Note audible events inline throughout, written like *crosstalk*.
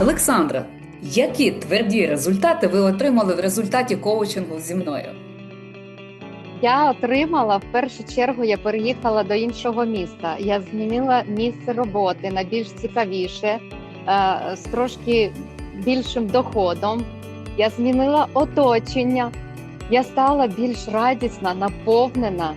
Олександра, які тверді результати ви отримали в результаті коучингу зі мною? Я отримала в першу чергу. Я переїхала до іншого міста. Я змінила місце роботи на більш цікавіше, е, з трошки більшим доходом. Я змінила оточення. Я стала більш радісна, наповнена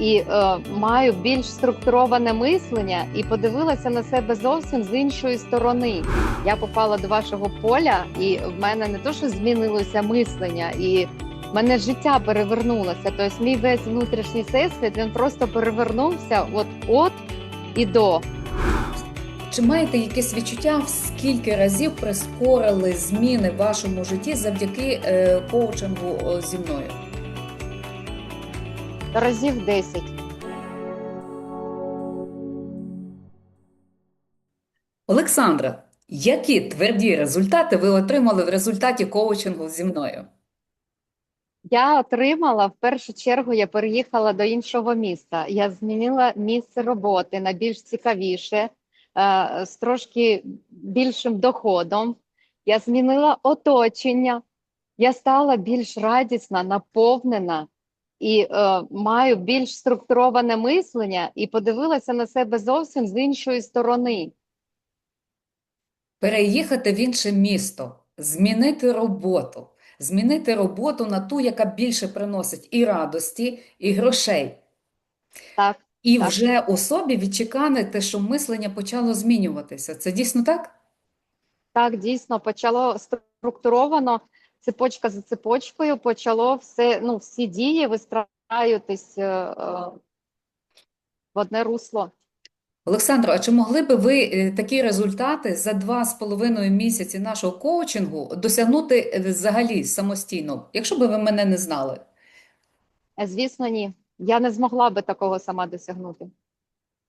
і е, маю більш структуроване мислення і подивилася на себе зовсім з іншої сторони. Я попала до вашого поля, і в мене не то, що змінилося мислення і в мене життя перевернулося. Тобто мій весь внутрішній всесвіт він просто перевернувся от от і до. Чи маєте якесь відчуття, в скільки разів прискорили зміни в вашому житті завдяки е, коучингу зі мною? Разів 10. Олександра, які тверді результати ви отримали в результаті коучингу зі мною? Я отримала в першу чергу. Я переїхала до іншого міста. Я змінила місце роботи на більш цікавіше, е, з трошки більшим доходом. Я змінила оточення. Я стала більш радісна, наповнена і е, маю більш структуроване мислення і подивилася на себе зовсім з іншої сторони. Переїхати в інше місто, змінити роботу, змінити роботу на ту, яка більше приносить і радості, і грошей. Так, І Так. вже у собі відчеканити, що мислення почало змінюватися. Це дійсно так? так дійсно почало структуровано цепочка за цепочкою, почало все, ну, всі дії вистраюватись е, е, в одне русло. Олександро, а чи могли би ви е, такі результати за два з половиною місяці нашого коучингу досягнути е, взагалі самостійно, якщо би ви мене не знали? Звісно, ні. Я не змогла би такого сама досягнути.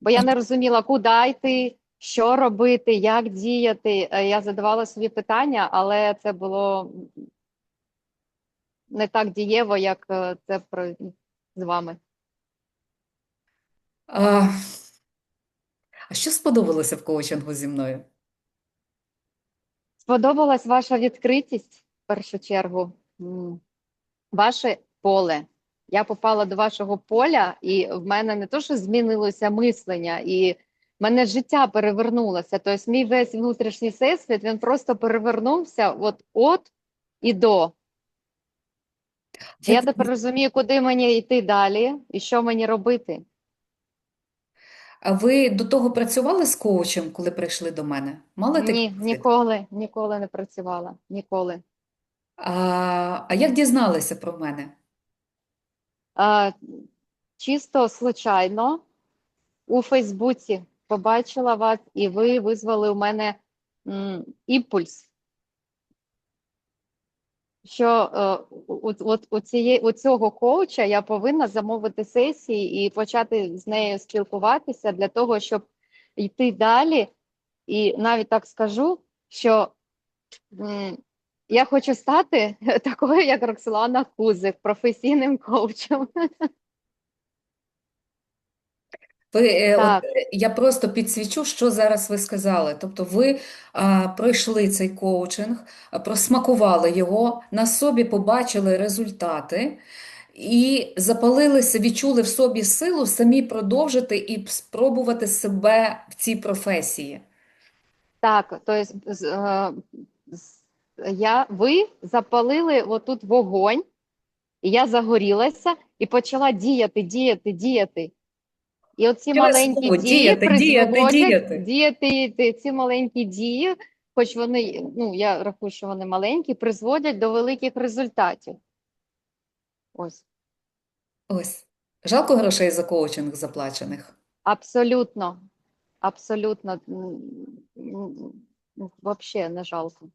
Бо я не розуміла, куди йти, що робити, як діяти. Я задавала собі питання, але це було не так дієво, як е, це про з вами. А, а що сподобалося в коучингу зі мною? Сподобалась ваша відкритість в першу чергу, ваше поле. Я попала до вашого поля, і в мене не то, що змінилося мислення, і в мене життя перевернулося. Тобто, мій весь внутрішній всесвіт він просто перевернувся от от і до. Я тепер розумію, куди мені йти далі і що мені робити. А ви до того працювали з коучем, коли прийшли до мене? Мали Ні, досвід? ніколи, ніколи не працювала. Ніколи. А, а як дізналися про мене? А, чисто случайно у Фейсбуці побачила вас, і ви визвали у мене м, імпульс, що е, у, от, у, цієї, у цього коуча я повинна замовити сесії і почати з нею спілкуватися для того, щоб йти далі. І навіть так скажу, що м, я хочу стати *laughs* такою, як Роксолана Кузик, професійним коучем. *laughs* Ви, е, от, Так. е, я просто підсвічу, що зараз ви сказали. Тобто ви а, пройшли цей коучинг, а, просмакували його, на собі побачили результати і запалилися, відчули в собі силу самі продовжити і спробувати себе в цій професії. Так, то есть, з- е, з- я, ви запалили отут вогонь, і я загорілася і почала діяти, діяти, діяти. І оці Через маленькі слово дії діяти, діяти, діяти. діяти. Ці маленькі дії, хоч вони, ну я рахую, що вони маленькі, призводять до великих результатів. Ось, Ось. Жалко грошей за коучинг заплачених. абсолютно, абсолютно, вообще не жалко.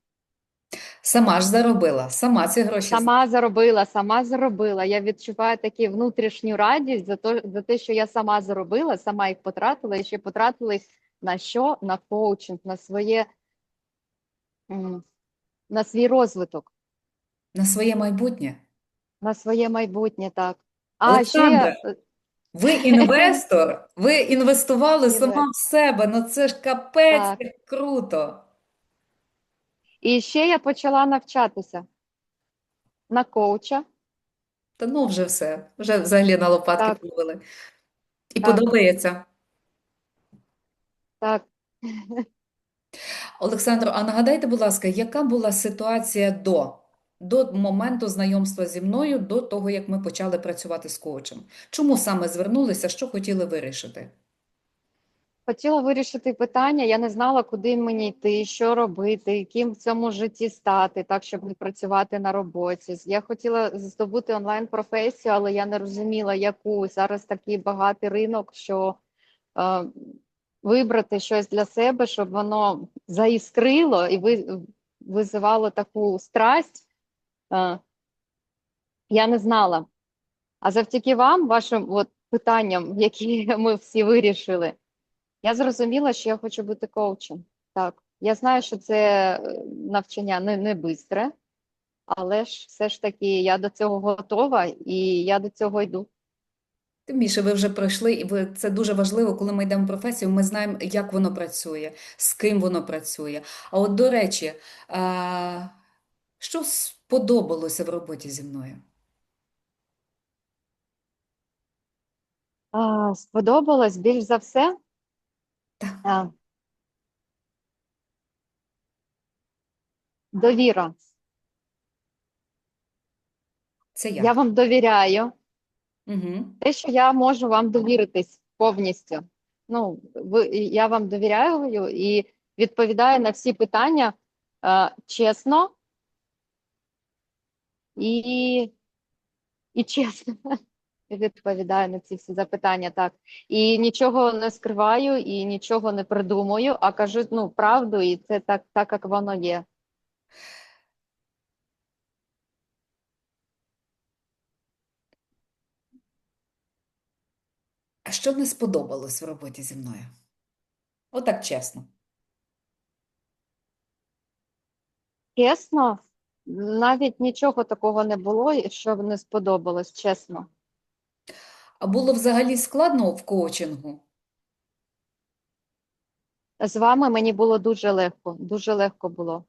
Сама ж заробила, сама ці гроші Сама заробила, сама заробила. Я відчуваю таку внутрішню радість за то, за те, що я сама заробила, сама їх потратила і ще потратила їх на що? На коучинг, на своє на свій розвиток, на своє майбутнє. на своє майбутнє, так. А Олександра, ще е, Ви *laughs* інвестор, ви інвестували сама в себе, ну це ж капець Так. як круто. І ще я почала навчатися на коуча. Та ну вже все, вже взагалі на лопатки Так, плавили. І так, подобається. так. Олександро, а нагадайте, будь ласка, яка була ситуація до, до моменту знайомства зі мною, до того, як ми почали працювати з коучем? Чому саме звернулися, що хотіли вирішити? Хотіла вирішити питання, я не знала, куди мені йти, що робити, ким в цьому житті стати, так, щоб не працювати на роботі. Я хотіла здобути онлайн-професію, але я не розуміла, яку. Зараз такий багатий ринок, що е, вибрати щось для себе, щоб воно заіскрило і ви, визивало таку страсть, е, я не знала. А завдяки вам, вашим от, питанням, які ми всі вирішили, я зрозуміла, що я хочу бути коучем. Так, я знаю, що це е, навчання не, не бистре, але ж все ж таки я до цього готова і я до цього йду. Тим більше ви вже пройшли, і ви, це дуже важливо, коли ми йдемо в професію, ми знаємо, як воно працює, з ким воно працює. А от, до речі, а, що сподобалося в роботі зі мною? А, сподобалось більш за все. Так. Довіра. Це Я як? вам довіряю. Угу. Те, що я можу вам довіритись повністю. Ну, ви, я вам довіряю і відповідаю на всі питання е, чесно і, і чесно. Відповідаю на ці всі запитання, так. І нічого не скриваю, і нічого не придумую, а кажу ну, правду, і це так, так, як воно є. А що не сподобалось в роботі зі мною? Отак чесно. Чесно, навіть нічого такого не було, що не сподобалось, чесно. А було взагалі складно в коучингу? З вами мені було дуже легко, дуже легко було.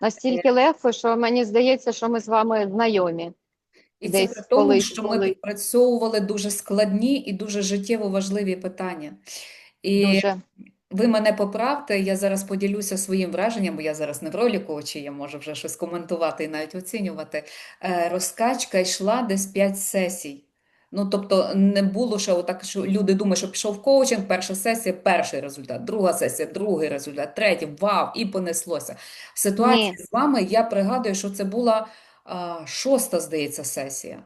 Настільки легко, що мені здається, що ми з вами знайомі. І це при тому, колись що ми відпрацьовували дуже складні і дуже життєво важливі питання. І Дуже. ви мене поправте, я зараз поділюся своїм враженням, бо я зараз не в ролі коуча, я можу вже щось коментувати і навіть оцінювати. Е, Розкачка йшла десь 5 сесій. Ну, тобто не було ще отак, що люди думають, що пішов коучинг, перша сесія, перший результат, друга сесія, другий результат, третій, вау, і понеслося. В ситуації Ні. з вами я пригадую, що це була а, шоста, здається, сесія.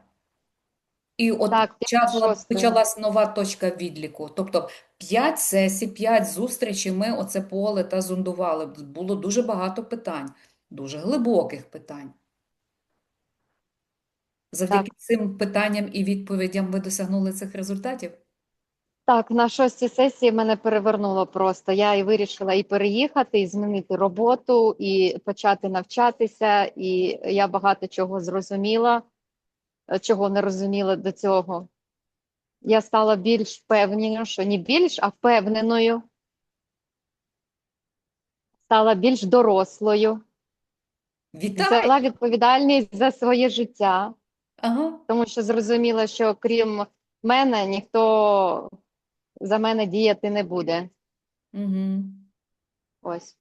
І от Так, почала, почалась нова точка відліку. Тобто 5 сесій, 5 зустрічей ми оце поле та зондували. Було дуже багато питань, дуже глибоких питань. Завдяки цим питанням і відповідям ви досягнули цих результатів? Так, на шостій сесії мене перевернуло просто. Я і вирішила і переїхати, і змінити роботу, і почати навчатися. І я багато чого зрозуміла, е, чого не розуміла до цього. Я стала більш впевненою, не більш, а впевненою. Стала більш дорослою, Вітаю! взяла відповідальність за своє життя, Ага. тому що зрозуміла, що крім мене ніхто за мене діяти не буде. Угу. Ось.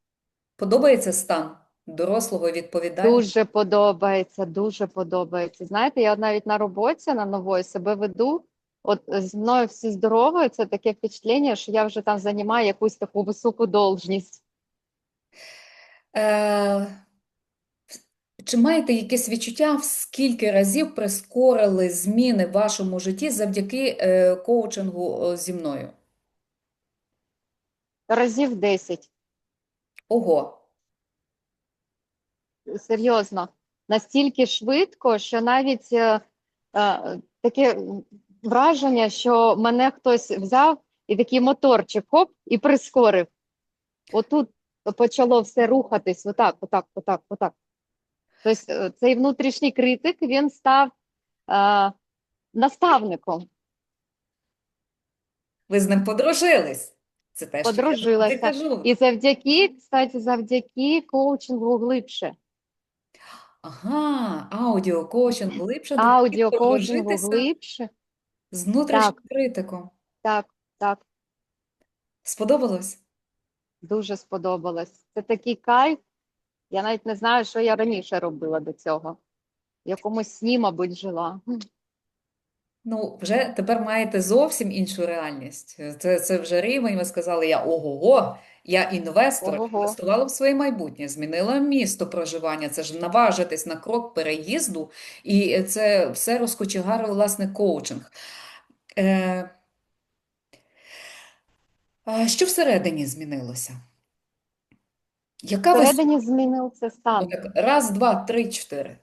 Подобається стан дорослого відповідального? Дуже подобається, дуже подобається. Знаєте, я навіть на роботі на нової себе веду. От зі мною всі здорові, це таке впечатлення, що я вже там займаю якусь таку високу должність. Е, чи маєте якесь відчуття, в скільки разів прискорили зміни в вашому житті завдяки е, коучингу зі мною? Разів 10. Ого, Серйозно. Настільки швидко, що навіть е, е, таке враження, що мене хтось взяв і такий моторчик хоп, і прискорив. Отут почало все рухатись, отак, отак, отак, отак. Тобто цей внутрішній критик, він став е, наставником. ви з ним подружились. Це те, що я Подружилася. кажу. І завдяки, кстати, завдяки коучингу глибше. Ага, аудіокоучинг глибше Аудіо допоміг коучингу подружитися глибше. з внутрішнім Так. критиком. Так, так, Сподобалось? дуже сподобалось. Це такий кайф. Я навіть не знаю, що я раніше робила до цього. В якомусь сні, мабуть, жила. Ну, вже тепер маєте зовсім іншу реальність. Це, це вже рівень, ви сказали, я ого-го, я інвестор, інвестувала в своє майбутнє, змінила місто проживання. Це ж наважитись на крок переїзду, і це все розкочегарив, власне, коучинг. Е, що всередині змінилося? Яка Всередині змінився стан. Ну, так, раз, два, три, чотири,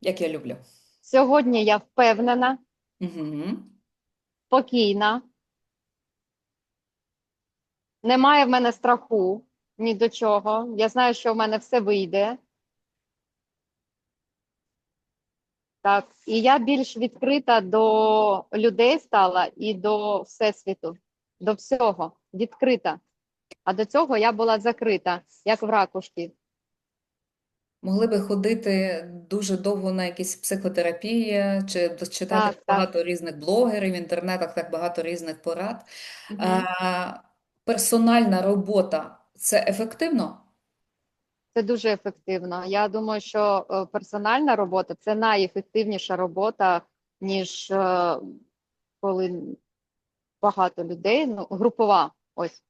як я люблю. Сьогодні я впевнена, Угу. спокійна. Немає в мене страху ні до чого. Я знаю, що в мене все вийде. Так, і я більш відкрита до людей стала і до всесвіту, до всього, відкрита. А до цього я була закрита, як в ракушці. Могли би ходити дуже довго на якісь психотерапії, чи читати Так, так. багато різних блогерів, в інтернетах так багато різних порад. Мгм. А, персональна робота це ефективно? Це дуже ефективно. Я думаю, що е, персональна робота це найефективніша робота, ніж е, коли багато людей, ну, групова. Ось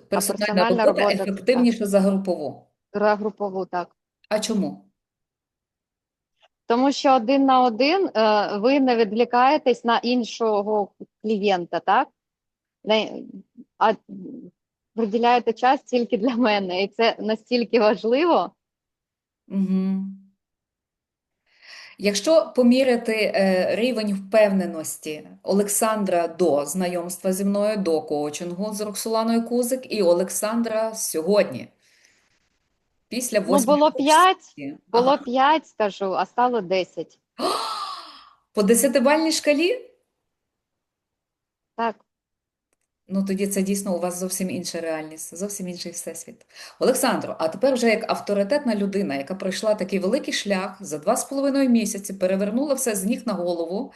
Персональна персональна робота робота ефективніша за групову. гра групову, так. А чому? Тому що один на один е, ви не відвлікаєтесь на іншого клієнта, так? Не, а приділяєте час тільки для мене. І це настільки важливо. Угу. Якщо поміряти е, рівень впевненості Олександра до знайомства зі мною, до коучингу з Роксоланою Кузик і Олександра сьогодні, після Ну, було п'ять, було Ага. 5, скажу, а стало 10. *gasps* По десятибальній шкалі? Так. Ну, тоді це дійсно у вас зовсім інша реальність, зовсім інший всесвіт. Олександро, а тепер вже як авторитетна людина, яка пройшла такий великий шлях за два з половиною місяці, перевернула все з ніг на голову,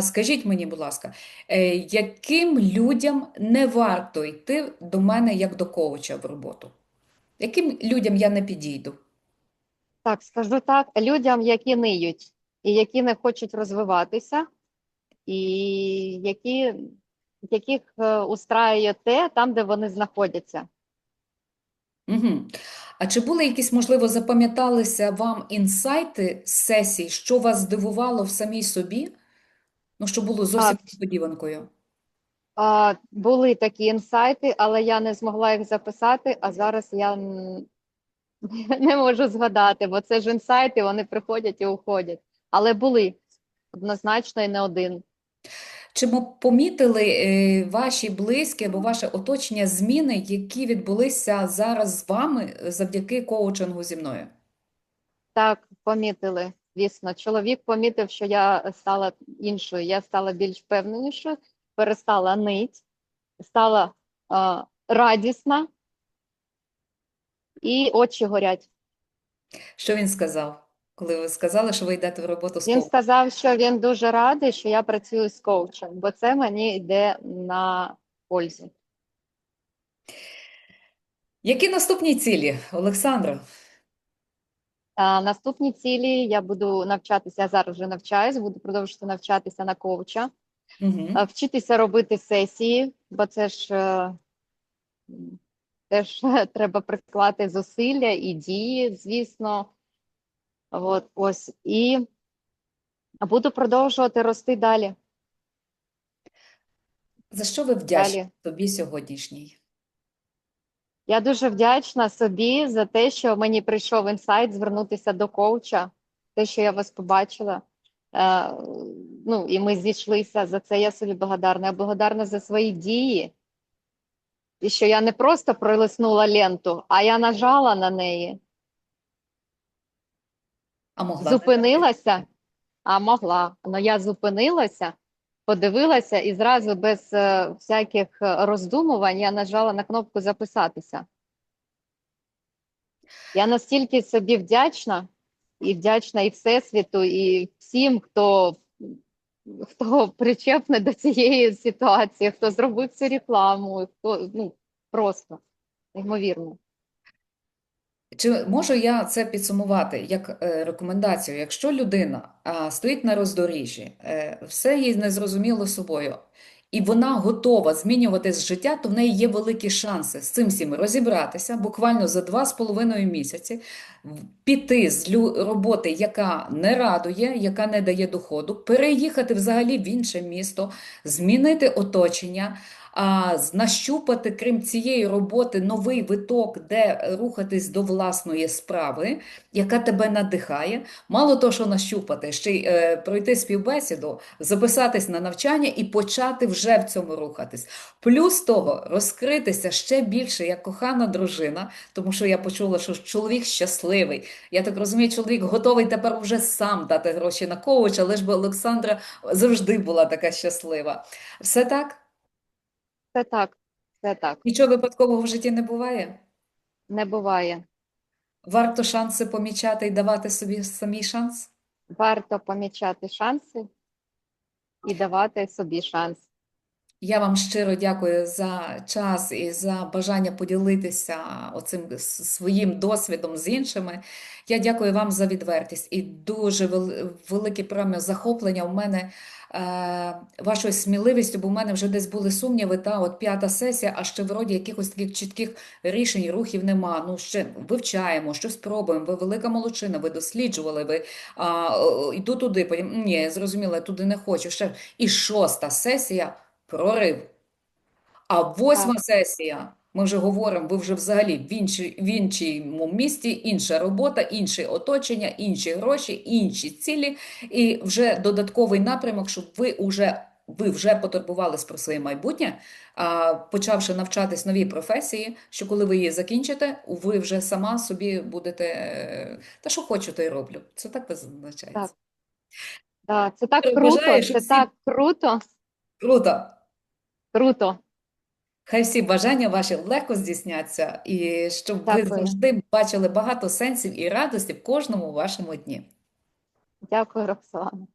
скажіть мені, будь ласка, е, яким людям не варто йти до мене як до коуча в роботу? Яким людям я не підійду? Так, скажу так, людям, які ниють, і які не хочуть розвиватися, і які, яких е, устраює те там, де вони знаходяться. Угу. А чи були якісь, можливо, запам'яталися вам інсайти з сесій, що вас здивувало в самій собі? Ну, що було зовсім несподіванкою. А, були такі інсайти, але я не змогла їх записати, а зараз я *laughs* не можу згадати, бо це ж інсайти, вони приходять і уходять. Але були однозначно і не один. Чи мо- помітили е, ваші близькі або ваше оточення зміни, які відбулися зараз з вами завдяки коучингу зі мною? Так, помітили, звісно. Чоловік помітив, що я стала іншою, я стала більш впевненішою, перестала нить, стала е, радісна і очі горять. Що він сказав, коли ви сказали, що ви йдете в роботу з Він коучем? сказав, що він дуже радий, що я працюю з коучем, бо це мені йде на пользу. Які наступні цілі, Олександро? А наступні цілі я буду навчатися, я зараз вже навчаюсь, буду продовжувати навчатися на коуча. Угу. А, вчитися робити сесії, бо це ж е, теж *laughs* треба приклати зусилля і дії, звісно. От, ось. І буду продовжувати рости далі. За що ви вдячні Далі. тобі сьогоднішній? Я дуже вдячна собі за те, що мені прийшов інсайт звернутися до коуча, те, що я вас побачила. Е, ну, і ми зійшлися. За це я собі благодарна. Я благодарна за свої дії. І що я не просто пролиснула ленту, а я нажала на неї, А могла зупинилася, а могла. але я зупинилася подивилася і зразу без е, всяких е, роздумувань я нажала на кнопку записатися. Я настільки собі вдячна, і вдячна і Всесвіту, і всім, хто, хто причепний до цієї ситуації, хто зробив цю рекламу, хто ну просто неймовірно. Чи можу я це підсумувати як е, рекомендацію? Якщо людина стоїть на роздоріжжі, е, все їй незрозуміло собою, і вона готова змінювати життя, то в неї є великі шанси з цим всім розібратися буквально за два з половиною місяці, піти з роботи, яка не радує, яка не дає доходу, переїхати взагалі в інше місто, змінити оточення нащупати, крім цієї роботи, новий виток, де рухатись до власної справи, яка тебе надихає. Мало того, що нащупати, ще й е, пройти співбесіду, записатись на навчання і почати вже в цьому рухатись. Плюс того, розкритися ще більше як кохана дружина, тому що я почула, що чоловік щасливий. Я так розумію, чоловік готовий тепер вже сам дати гроші на коуча, лиш би Олександра завжди була така щаслива. Все так? Це так, це так, Нічого випадкового в житті не буває. не буває. Варто шанси помічати і давати собі самій шанс. Варто помічати шанси і давати собі шанс. Я вам щиро дякую за час і за бажання поділитися оцим своїм досвідом з іншими. Я дякую вам за відвертість і дуже велике прямо захоплення в мене е, вашою сміливістю, бо в мене вже десь були сумніви, та от п'ята сесія, а ще вроді якихось таких чітких рішень, рухів нема. Ну ще вивчаємо, щось пробуємо. Ви велика молодчина, ви досліджували, ви а, йду туди, потім ні, зрозуміло, туди не хочу. Ще і шоста сесія. Прорив. А восьма Так. сесія, ми вже говоримо, ви вже взагалі в іншій, в іншому місті, інша робота, інше оточення, інші гроші, інші цілі, і вже додатковий напрямок, щоб ви вже, ви вже потурбувались про своє майбутнє, а, почавши навчатись новій професії, що коли ви її закінчите, ви вже сама собі будете, е, та що хочу, то й роблю. Це так визначається. Так. Да, це так круто, це всі- так круто, Круто! Круто. Хай всі бажання ваші легко здійсняться, і щоб ви Дякую. завжди бачили багато сенсів і радості в кожному вашому дні. Дякую, Роксолана.